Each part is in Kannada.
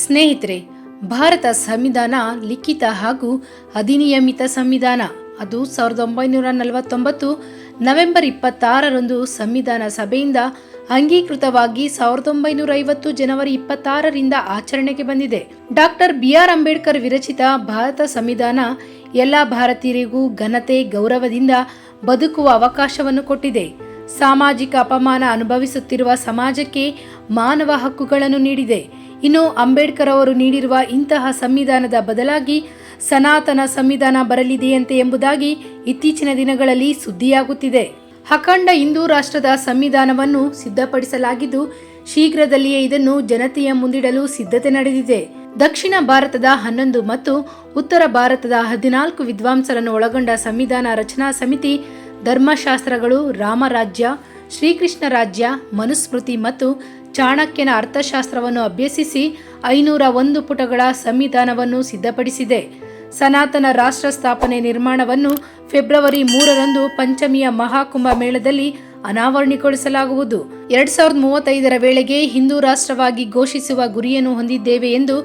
ಸ್ನೇಹಿತರೆ, ಭಾರತ ಸಂವಿಧಾನ ಲಿಖಿತ ಹಾಗೂ ಅಧಿನಿಯಮಿತ ಸಂವಿಧಾನ. ಅದು ಸಾವಿರದ ಒಂಬೈನೂರ ನಲವತ್ತೊಂಬತ್ತು ನವೆಂಬರ್ ಇಪ್ಪತ್ತಾರರಂದು ಸಂವಿಧಾನ ಸಭೆಯಿಂದ ಅಂಗೀಕೃತವಾಗಿ ಸಾವಿರದ ಒಂಬೈನೂರ ಐವತ್ತು ಜನವರಿ ಇಪ್ಪತ್ತಾರರಿಂದ ಆಚರಣೆಗೆ ಬಂದಿದೆ. ಡಾಕ್ಟರ್ ಬಿ ಆರ್ ಅಂಬೇಡ್ಕರ್ ವಿರಚಿತ ಭಾರತ ಸಂವಿಧಾನ ಎಲ್ಲ ಭಾರತೀಯರಿಗೂ ಘನತೆ, ಗೌರವದಿಂದ ಬದುಕುವ ಅವಕಾಶವನ್ನು ಕೊಟ್ಟಿದೆ. ಸಾಮಾಜಿಕ ಅಪಮಾನ ಅನುಭವಿಸುತ್ತಿರುವ ಸಮಾಜಕ್ಕೆ ಮಾನವ ಹಕ್ಕುಗಳನ್ನು ನೀಡಿದೆ. ಇನ್ನು ಅಂಬೇಡ್ಕರ್ ಅವರು ನೀಡಿರುವ ಇಂತಹ ಸಂವಿಧಾನದ ಬದಲಾಗಿ ಸನಾತನ ಸಂವಿಧಾನ ಬರಲಿದೆಯಂತೆ ಎಂಬುದಾಗಿ ಇತ್ತೀಚಿನ ದಿನಗಳಲ್ಲಿ ಸುದ್ದಿಯಾಗುತ್ತಿದೆ. ಅಖಂಡ ಹಿಂದೂ ರಾಷ್ಟ್ರದ ಸಂವಿಧಾನವನ್ನು ಸಿದ್ಧಪಡಿಸಲಾಗಿದ್ದು, ಶೀಘ್ರದಲ್ಲಿಯೇ ಇದನ್ನು ಜನತೆಯ ಮುಂದಿಡಲು ಸಿದ್ಧತೆ ನಡೆದಿದೆ. ದಕ್ಷಿಣ ಭಾರತದ ಹನ್ನೊಂದು ಮತ್ತು ಉತ್ತರ ಭಾರತದ ಹದಿನಾಲ್ಕು ವಿದ್ವಾಂಸರನ್ನು ಒಳಗೊಂಡ ಸಂವಿಧಾನ ರಚನಾ ಸಮಿತಿ, ಧರ್ಮಶಾಸ್ತ್ರಗಳು, ರಾಮರಾಜ್ಯ ಶ್ರೀಕೃಷ್ಣ ರಾಜ್ಯ ಮನುಸ್ಮೃತಿ ಮತ್ತು ಚಾಣಕ್ಯನ ಅರ್ಥಶಾಸ್ತ್ರವನ್ನು ಅಭ್ಯಸಿಸಿ ಐನೂರ ಒಂದು ಪುಟಗಳ ಸಂವಿಧಾನವನ್ನು ಸಿದ್ಧಪಡಿಸಿದೆ. ಸನಾತನ ರಾಷ್ಟ್ರ ಸ್ಥಾಪನೆ ನಿರ್ಮಾಣವನ್ನು ಫೆಬ್ರವರಿ ಮೂರರಂದು ಪಂಚಮಿಯ ಮಹಾಕುಂಭ ಮೇಳದಲ್ಲಿ ಅನಾವರಣಗೊಳಿಸಲಾಗುವುದು. ಎರಡ್ ಸಾವಿರದ ಮೂವತ್ತೈದರ ವೇಳೆಗೆ ಹಿಂದೂ ರಾಷ್ಟ್ರವಾಗಿ ಘೋಷಿಸುವ ಗುರಿಯನ್ನು ಹೊಂದಿದ್ದೇವೆ ಎಂದು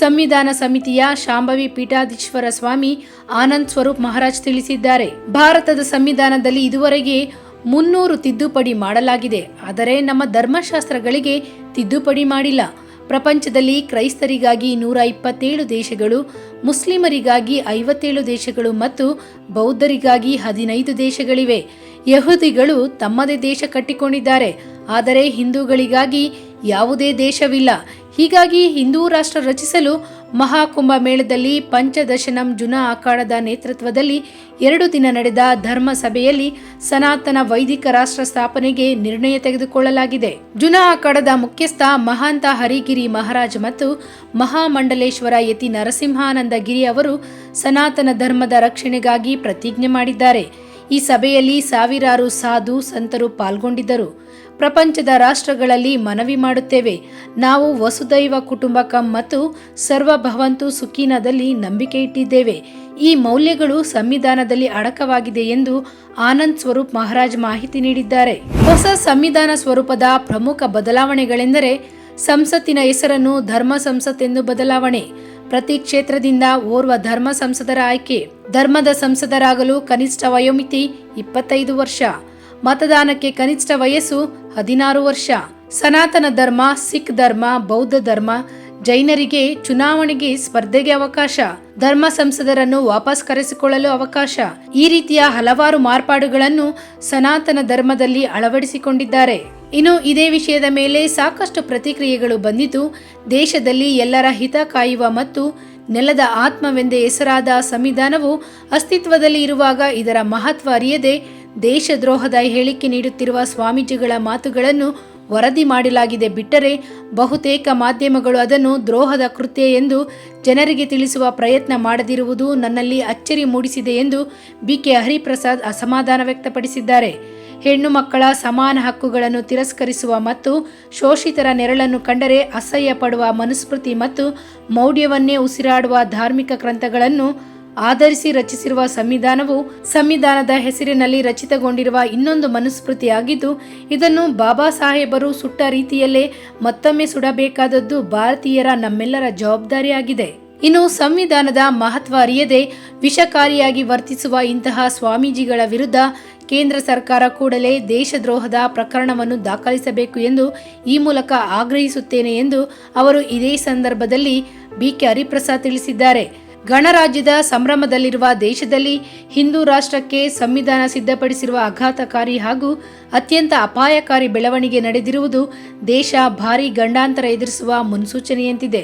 ಸಂವಿಧಾನ ಸಮಿತಿಯ ಶಾಂಭವಿ ಪೀಠಾಧೀಶ್ವರ ಸ್ವಾಮಿ ಆನಂದ್ ಸ್ವರೂಪ್ ಮಹಾರಾಜ್ ತಿಳಿಸಿದ್ದಾರೆ. ಭಾರತದ ಸಂವಿಧಾನದಲ್ಲಿ ಇದುವರೆಗೆ ಮುನ್ನೂರು ತಿದ್ದುಪಡಿ ಮಾಡಲಾಗಿದೆ. ಆದರೆ ನಮ್ಮ ಧರ್ಮಶಾಸ್ತ್ರಗಳಿಗೆ ತಿದ್ದುಪಡಿ ಮಾಡಿಲ್ಲ. ಪ್ರಪಂಚದಲ್ಲಿ ಕ್ರೈಸ್ತರಿಗಾಗಿ ನೂರ ಇಪ್ಪತ್ತೇಳು ದೇಶಗಳು, ಮುಸ್ಲಿಮರಿಗಾಗಿ ಐವತ್ತೇಳು ದೇಶಗಳು ಮತ್ತು ಬೌದ್ಧರಿಗಾಗಿ ಹದಿನೈದು ದೇಶಗಳಿವೆ. ಯಹೂದಿಗಳು ತಮ್ಮದೇ ದೇಶ ಕಟ್ಟಿಕೊಂಡಿದ್ದಾರೆ. ಆದರೆ ಹಿಂದೂಗಳಿಗಾಗಿ ಯಾವುದೇ ದೇಶವಿಲ್ಲ. ಹೀಗಾಗಿ ಹಿಂದೂ ರಾಷ್ಟ್ರ ರಚಿಸಲು ಮಹಾಕುಂಭ ಮೇಳದಲ್ಲಿ ಪಂಚದಶನಂ ಜುನ ಅಖಾಡದ ನೇತೃತ್ವದಲ್ಲಿ ಎರಡು ದಿನ ನಡೆದ ಧರ್ಮ ಸಭೆಯಲ್ಲಿ ಸನಾತನ ವೈದಿಕ ರಾಷ್ಟ್ರ ಸ್ಥಾಪನೆಗೆ ನಿರ್ಣಯ ತೆಗೆದುಕೊಳ್ಳಲಾಗಿದೆ. ಜುನ ಅಖಾಡದ ಮುಖ್ಯಸ್ಥ ಮಹಾಂತ ಹರಿಗಿರಿ ಮಹಾರಾಜ್ ಮತ್ತು ಮಹಾಮಂಡಲೇಶ್ವರ ಯತಿ ನರಸಿಂಹಾನಂದ ಗಿರಿ ಅವರು ಸನಾತನ ಧರ್ಮದ ರಕ್ಷಣೆಗಾಗಿ ಪ್ರತಿಜ್ಞೆ ಮಾಡಿದ್ದಾರೆ. ಈ ಸಭೆಯಲ್ಲಿ ಸಾವಿರಾರು ಸಾಧು ಸಂತರು ಪಾಲ್ಗೊಂಡಿದ್ದರು. ಪ್ರಪಂಚದ ರಾಷ್ಟ್ರಗಳಲ್ಲಿ ಮನವಿ ಮಾಡುತ್ತೇವೆ. ನಾವು ವಸುದೈವ ಕುಟುಂಬಕಂ ಮತ್ತು ಸರ್ವಭವಂತು ಸುಖೀನದಲ್ಲಿ ನಂಬಿಕೆ ಇಟ್ಟಿದ್ದೇವೆ. ಈ ಮೌಲ್ಯಗಳು ಸಂವಿಧಾನದಲ್ಲಿ ಅಡಕವಾಗಿದೆ ಎಂದು ಆನಂದ್ ಸ್ವರೂಪ್ ಮಹಾರಾಜ್ ಮಾಹಿತಿ ನೀಡಿದ್ದಾರೆ. ಹೊಸ ಸಂವಿಧಾನ ಸ್ವರೂಪದ ಪ್ರಮುಖ ಬದಲಾವಣೆಗಳೆಂದರೆ ಸಂಸತ್ತಿನ ಹೆಸರನ್ನು ಧರ್ಮ ಸಂಸತ್ ಎಂದು ಬದಲಾವಣೆ. ಪ್ರತಿ ಕ್ಷೇತ್ರದಿಂದ ಓರ್ವ ಧರ್ಮ ಸಂಸದರ ಆಯ್ಕೆ, ಧರ್ಮದ ಸಂಸದರಾಗಲು ಕನಿಷ್ಠ ವಯೋಮಿತಿ ಇಪ್ಪತ್ತೈದು ವರ್ಷ, ಮತದಾನಕ್ಕೆ ಕನಿಷ್ಠ ವಯಸ್ಸು ಹದಿನಾರು ವರ್ಷ. ಸನಾತನ ಧರ್ಮ, ಸಿಖ್ ಧರ್ಮ, ಬೌದ್ಧ ಧರ್ಮ, ಜೈನರಿಗೆ ಚುನಾವಣೆಗೆ ಸ್ಪರ್ಧೆಗೆ ಅವಕಾಶ, ಧರ್ಮ ಸಂಸದರನ್ನು ವಾಪಸ್ ಕರೆಸಿಕೊಳ್ಳಲು ಅವಕಾಶ. ಈ ರೀತಿಯ ಹಲವಾರು ಮಾರ್ಪಾಡುಗಳನ್ನು ಸನಾತನ ಧರ್ಮದಲ್ಲಿ ಅಳವಡಿಸಿಕೊಂಡಿದ್ದಾರೆ. ಇನ್ನು ಇದೇ ವಿಷಯದ ಮೇಲೆ ಸಾಕಷ್ಟು ಪ್ರತಿಕ್ರಿಯೆಗಳು ಬಂದಿದ್ದು, ದೇಶದಲ್ಲಿ ಎಲ್ಲರ ಹಿತ ಕಾಯುವ ಮತ್ತು ನೆಲದ ಆತ್ಮವೆಂದೇ ಹೆಸರಾದ ಸಂವಿಧಾನವು ಅಸ್ತಿತ್ವದಲ್ಲಿ ಇರುವಾಗ ಇದರ ಮಹತ್ವ ಅರಿಯದೆ ದೇಶದ್ರೋಹದ ಹೇಳಿಕೆ ನೀಡುತ್ತಿರುವ ಸ್ವಾಮೀಜಿಗಳ ಮಾತುಗಳನ್ನು ವರದಿ ಮಾಡಲಾಗಿದೆ. ಬಿಟ್ಟರೆ ಬಹುತೇಕ ಮಾಧ್ಯಮಗಳು ಅದನ್ನು ದ್ರೋಹದ ಕೃತ್ಯ ಎಂದು ಜನರಿಗೆ ತಿಳಿಸುವ ಪ್ರಯತ್ನ ಮಾಡದಿರುವುದು ನನ್ನಲ್ಲಿ ಅಚ್ಚರಿ ಮೂಡಿಸಿದೆ ಎಂದು ಬಿಕೆ ಹರಿಪ್ರಸಾದ್ ಅಸಮಾಧಾನ ವ್ಯಕ್ತಪಡಿಸಿದ್ದಾರೆ. ಹೆಣ್ಣು ಮಕ್ಕಳ ಸಮಾನ ಹಕ್ಕುಗಳನ್ನು ತಿರಸ್ಕರಿಸುವ ಮತ್ತು ಶೋಷಿತರ ನೆರಳನ್ನು ಕಂಡರೆ ಅಸಹ್ಯ ಪಡುವ ಮನುಸ್ಮೃತಿ ಮತ್ತು ಮೌಢ್ಯವನ್ನೇ ಉಸಿರಾಡುವ ಧಾರ್ಮಿಕ ಗ್ರಂಥಗಳನ್ನು ಆಧರಿಸಿ ರಚಿಸಿರುವ ಸಂವಿಧಾನವು ಸಂವಿಧಾನದ ಹೆಸರಿನಲ್ಲಿ ರಚಿತಗೊಂಡಿರುವ ಇನ್ನೊಂದು ಮನುಸ್ಮೃತಿಯಾಗಿದ್ದು ಇದನ್ನು ಬಾಬಾ ಸಾಹೇಬರು ಸುಟ್ಟ ರೀತಿಯಲ್ಲೇ ಮತ್ತೊಮ್ಮೆ ಸುಡಬೇಕಾದದ್ದು ಭಾರತೀಯರ ನಮ್ಮೆಲ್ಲರ ಜವಾಬ್ದಾರಿಯಾಗಿದೆ. ಇನ್ನು ಸಂವಿಧಾನದ ಮಹತ್ವ ಅರಿಯದೆ ವಿಷಕಾರಿಯಾಗಿ ವರ್ತಿಸುವ ಇಂತಹ ಸ್ವಾಮೀಜಿಗಳ ವಿರುದ್ಧ ಕೇಂದ್ರ ಸರ್ಕಾರ ಕೂಡಲೇ ದೇಶದ್ರೋಹದ ಪ್ರಕರಣವನ್ನು ದಾಖಲಿಸಬೇಕು ಎಂದು ಈ ಮೂಲಕ ಆಗ್ರಹಿಸುತ್ತೇನೆ ಎಂದು ಅವರು ಇದೇ ಸಂದರ್ಭದಲ್ಲಿ ಬಿಕೆ ಹರಿಪ್ರಸಾದ್ ತಿಳಿಸಿದ್ದಾರೆ. ಗಣರಾಜ್ಯದ ಸಂಭ್ರಮದಲ್ಲಿರುವ ದೇಶದಲ್ಲಿ ಹಿಂದೂ ರಾಷ್ಟ್ರಕ್ಕೆ ಸಂವಿಧಾನ ಸಿದ್ಧಪಡಿಸಿರುವ ಆಘಾತಕಾರಿ ಹಾಗೂ ಅತ್ಯಂತ ಅಪಾಯಕಾರಿ ಬೆಳವಣಿಗೆ ನಡೆದಿರುವುದು ದೇಶ ಭಾರೀ ಗಂಡಾಂತರ ಎದುರಿಸುವ ಮುನ್ಸೂಚನೆಯಂತಿದೆ.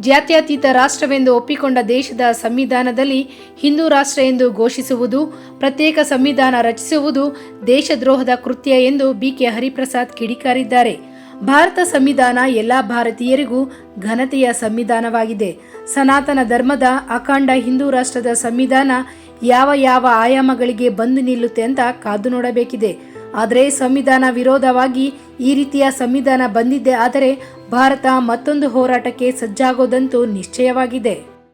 ಜಾತ್ಯತೀತ ರಾಷ್ಟ್ರವೆಂದು ಒಪ್ಪಿಕೊಂಡ ದೇಶದ ಸಂವಿಧಾನದಲ್ಲಿ ಹಿಂದೂ ರಾಷ್ಟ್ರ ಎಂದು ಘೋಷಿಸುವುದು, ಪ್ರತ್ಯೇಕ ಸಂವಿಧಾನ ರಚಿಸುವುದು ದೇಶದ್ರೋಹದ ಕೃತ್ಯ ಎಂದು ಬಿಕೆ ಹರಿಪ್ರಸಾದ್ ಕಿಡಿಕಾರಿದ್ದಾರೆ. ಭಾರತ ಸಂವಿಧಾನ ಎಲ್ಲ ಭಾರತೀಯರಿಗೂ ಘನತೆಯ ಸಂವಿಧಾನವಾಗಿದೆ. ಸನಾತನ ಧರ್ಮದ ಅಖಂಡ ಹಿಂದೂ ರಾಷ್ಟ್ರದ ಸಂವಿಧಾನ ಯಾವ ಯಾವ ಆಯಾಮಗಳಿಗೆ ಬಂದು ನಿಲ್ಲುತ್ತೆ ಅಂತ ಕಾದು ನೋಡಬೇಕಿದೆ. ಆದರೆ ಸಂವಿಧಾನ ವಿರೋಧವಾಗಿ ಈ ರೀತಿಯ ಸಂವಿಧಾನ ಬಂದಿದ್ದೆ ಆದರೆ ಭಾರತ ಮತ್ತೊಂದು ಹೋರಾಟಕ್ಕೆ ಸಜ್ಜಾಗೋದಂತೂ ನಿಶ್ಚಯವಾಗಿದೆ.